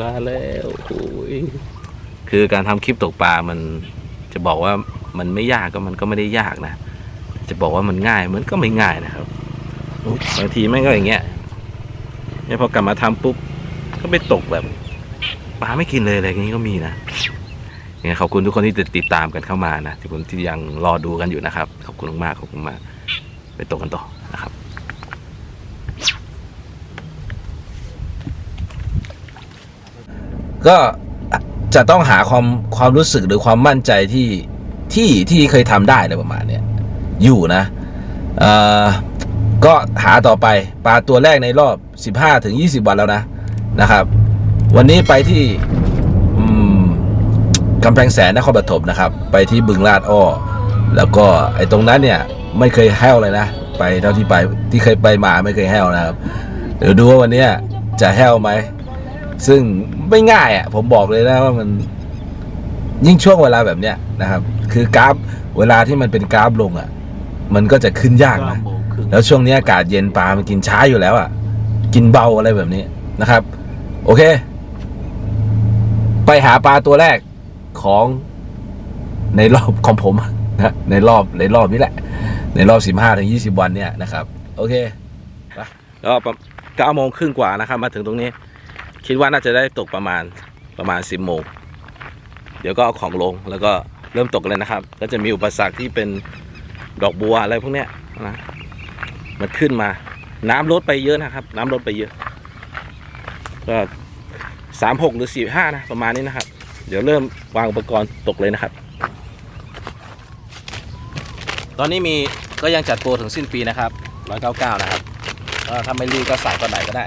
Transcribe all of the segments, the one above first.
มาแล้วโอ้ยคือการทำคลิปตกปลามันจะบอกว่ามันไม่ยากก็มันก็ไม่ได้ยากนะ จะบอกว่ามันง่ายมันก็ไม่ง่ายนะครับบางทีแม่งก็อย่างเงี้ยเนี่ยพอกลับมาทำปุ๊บก็ไปตกแบบปลาไม่กินเลยอะไรอย่างนี้ก็มีนะยังไงขอบคุณทุกคนที่ติดตามกันเข้ามานะที่คนที่ยังรอดูกันอยู่นะครับ ขอบคุณมากขอบคุณมากไปตกกันต่อนะครับ ก็จะต้องหาความความรู้สึกหรือความมั่นใจที่ที่ที่เคยทำได้อะไรประมาณเนี้ยอยู่นะเออก็หาต่อไปปลาตัวแรกในรอบ 15ถึง20 วันแล้วนะนะครับ วันนี้ไปที่กำแพงแสนนครปฐมนะครับ ไปที่บึงลาดอ้อแล้วก็ไอ้ตรงนั้นเนี่ยไม่เคยแห้วเลยนะ ไปเท่าที่ไปที่เคยไปมาไม่เคยแห้วนะครับ เดี๋ยวดูว่าวันนี้จะแห้วไหม ซึ่งไม่ง่ายอะ ผมบอกเลยนะว่ามันยิ่งช่วงเวลาแบบเนี้ยนะครับ คือกราฟเวลาที่มันเป็นกราฟลงอะ มันก็จะขึ้นยากนะแล้วช่วงนี้อากาศเย็นปลามันกินช้าอยู่แล้วอะ กินเบาอะไรแบบนี้นะครับ โอเค ไปหาปลาตัวแรกของในรอบของผมนะในรอบในรอบนี้แหละ ในรอบสิบห้าถึงยี่สิบวันเนี่ยนะครับ โอเคไปแล้วประเก้าโมงครึ่งกว่านะครับ มาถึงตรงนี้ คิดว่าน่าจะได้ตกประมาณประมาณสิบโมงเดี๋ยวก็เอาของลงแล้วก็เริ่มตกเลยนะครับ ก็จะมีอุปสรรคที่เป็นดอกบัวอะไรพวกเนี้ยนะมันขึ้นมา น้ำลดไปเยอะนะครับ น้ำลดไปเยอะก็สามหกหรือสี่ห้านะประมาณนี้นะครับ เดี๋ยวเริ่มวางอุปกรณ์ตกเลยนะครับ ตอนนี้มีก็ยังจัดโปรถึงสิ้นปีนะครับร้อยเก้าเก้านะครับถ้าไม่รีบก็ใส่ตอนไหนก็ได้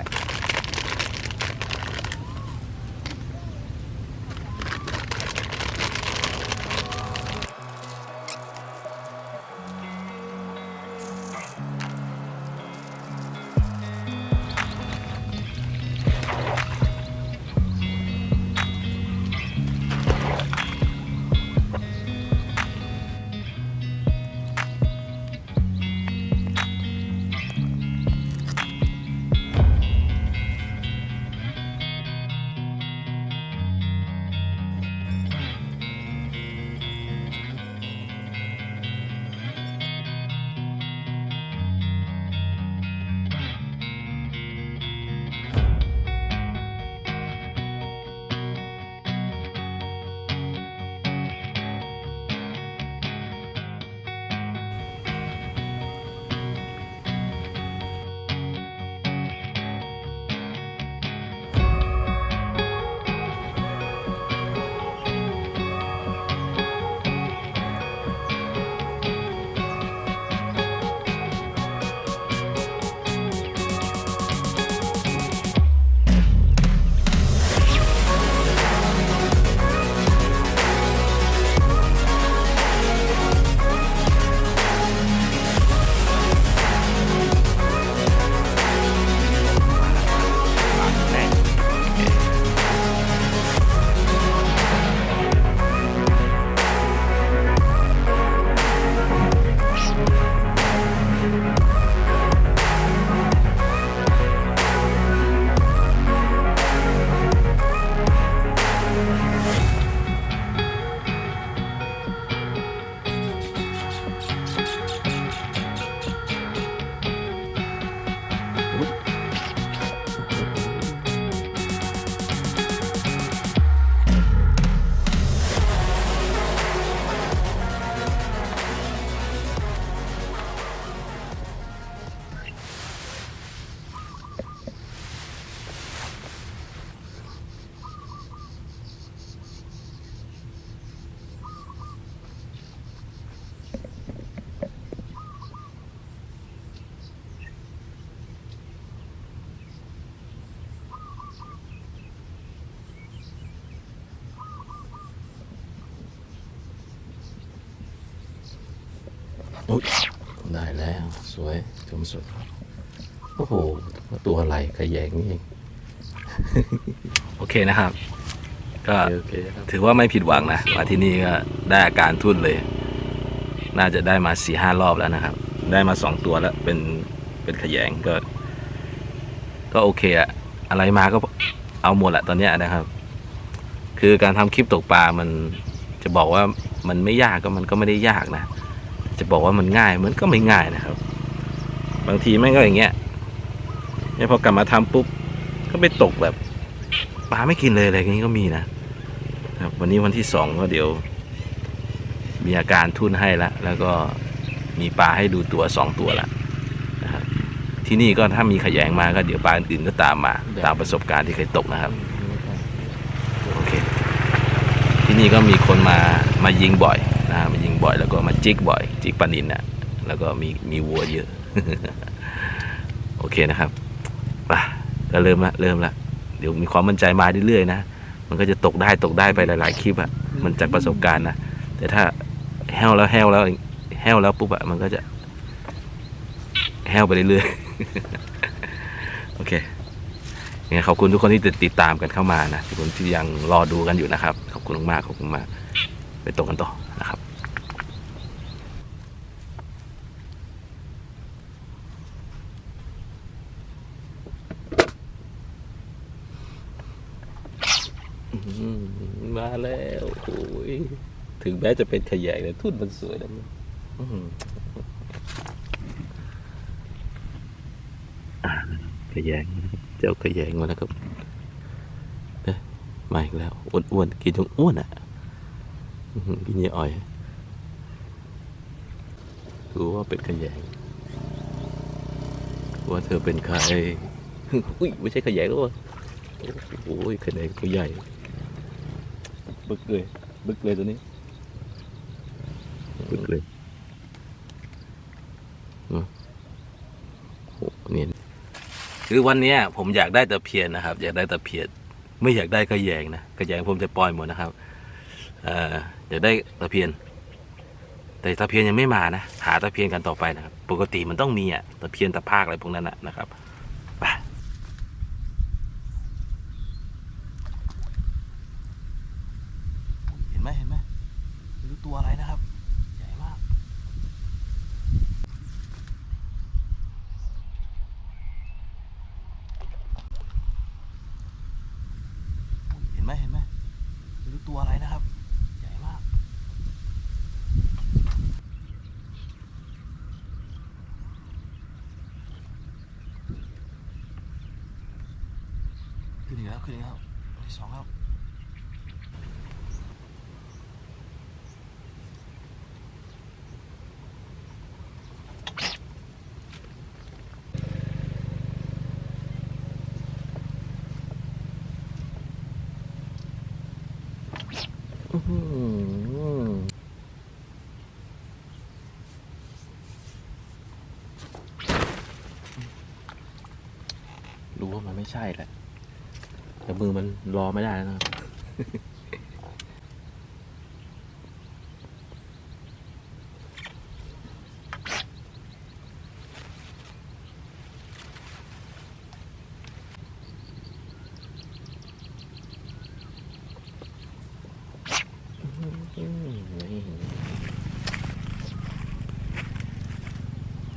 ได้แล้วสวยชมสดโอ้โห ตัวอะไรขยงนี่เองโอเคนะครับ ก็โอเคครับถือว่าไม่ผิดหวังนะ มาที่นี่ก็ได้อาการทุ่นเลย น่าจะได้มาสี่ห้ารอบแล้วนะครับ ได้มาสองตัวแล้ว เป็นเป็นขยงก็ ก็โอเคอะอะไรมาก็เอาหมดแหละตอนเนี้ยนะครับ คือการทำคลิปตกปลามันจะบอกว่ามันไม่ยากก็มันก็ไม่ได้ยากนะ จะบอกว่ามันง่ายมันก็ไม่ง่ายนะครับ บางทีแม่งก็อย่างเงี้ยเนี่ยพอกลับมาทำปุ๊บก็ไปตกแบบปลาไม่กินเลยอะไรอย่างนี้ก็มีนะครับ วันนี้วันที่สองก็เดี๋ยว มีอาการทุ่นให้ละแล้วก็มีปลาให้ดูตัวสองตัวละนะครับ ที่นี่ก็ถ้ามีขยงมาก็เดี๋ยวปลาอื่นๆก็ตามมา ตามประสบการณ์ที่เคยตกนะครับโอเคที่นี่ก็มีคนมามายิงบ่อย นะมายิงบ่อยแล้วก็มาจิกบ่อยจิกปลานินนะ่ะแล้วก็มีมีวัวเยอะ โอเคนะครับไปก็เริ่มละเริ่มละเดี๋ยวมีความมั่นใจมาเรื่อยๆนะมันก็จะตกได้ตกได้ไปหลาย ๆ คลิปอะมันจากประสบการณ์นะแต่ถ้าแห้วแล้วแห้วแล้วแห้วแล้วปุ๊บอะมันก็จะ แห้วไปเรื่อยๆโอเคยังไงขอบคุณทุกคนที่ติดตามกันเข้ามานะทุกคนที่ยังรอดูกันอยู่นะครับ ขอบคุณมากขอบคุณมาก ไปตกกันต่อมมาแล้วโอ้ย ถึงแม้จะเป็นขยะแต่ทุ่นมันสวยนะเนี่ยอืมอ่าขยงเจ้าขยงมาแล้วครับเอ๊ะมาอีกแล้วอ้วนๆกินจนอ้วนอะกินเยอะอ่อยรู้ว่าเป็นขยงว่าเธอเป็นใครอุ้ยไม่ใช่ขยงหรอวะโอ้ยขยงตัวใหญ่บึกเลยบึกเลยตัวนี้ึกเลยโอ้เนี่ยคือวันนี้ผมอยากได้ตะเพียนนะครับ อยากได้ตะเพียนไม่อยากได้กระแยงนะกระแยงผมจะปล่อยหมดนะครับออยากได้ตะเพียน แต่ตะเพียนยังไม่มานะหาตะเพียนกันต่อไปนะครับ ปกติมันต้องมีอะตะเพียนตะภาคอะไรพวกนั้นนะนะครับไปเห็นไหมเห็นไหมไม่รู้ตัวอะไรนะครับ ใหญ่มาก เห็นไหมเห็นไหมไม่รู้ตัวอะไรนะครับ ใหญ่มาก ขึ้นอีกแล้วขึ้นอีกแล้วตัวที่สองแล้วอื้อหือรู้ว่ามันไม่ใช่แหละ แต่มือมันรอไม่ได้แล้วนะครับ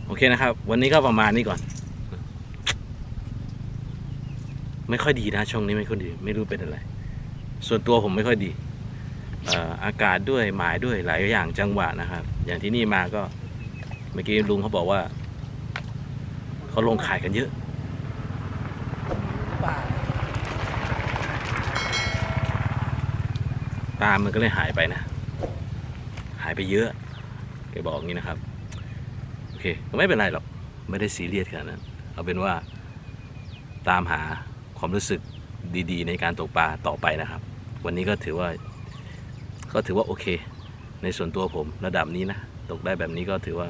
โอเคนะครับ วันนี้ก็ประมาณนี้ก่อน ไม่ค่อยดีนะช่วงนี้ไม่ค่อยดี ไม่รู้เป็นอะไร ส่วนตัวผมไม่ค่อยดีเอ่ออากาศด้วยหมายด้วยหลายอย่างจังหวะนะครับ อย่างที่นี่มาก็เมื่อกี้ลุงเขาบอกว่าเขาลงขายกันเยอะตามมันก็เลยหายไปนะ หายไปเยอะแกบอกงี้นะครับ โอเคก็ไม่เป็นไรหรอก ไม่ได้ซีเรียสขนาดนั้นเอาเป็นว่าตามหา ความรู้สึกดีๆ ในการตกปลาต่อไปนะครับ วันนี้ก็ถือว่าก็ถือว่าโอเค ในส่วนตัวผมระดับนี้นะ ตกได้แบบนี้ก็ถือว่า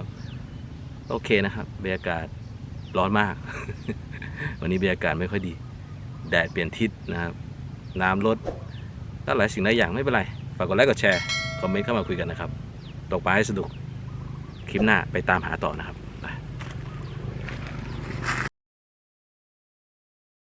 โอเคนะครับบรรยากาศร้อนมาก วันนี้บรรยากาศไม่ค่อยดี แดดเปลี่ยนทิศนะครับ น้ำลดก็หลายสิ่งหลายอย่างไม่เป็นไร ฝากกดไลค์กดแชร์ คอมเมนต์เข้ามาคุยกันนะครับ ตกปลาให้สนุก คลิปหน้าไปตามหาต่อนะครับ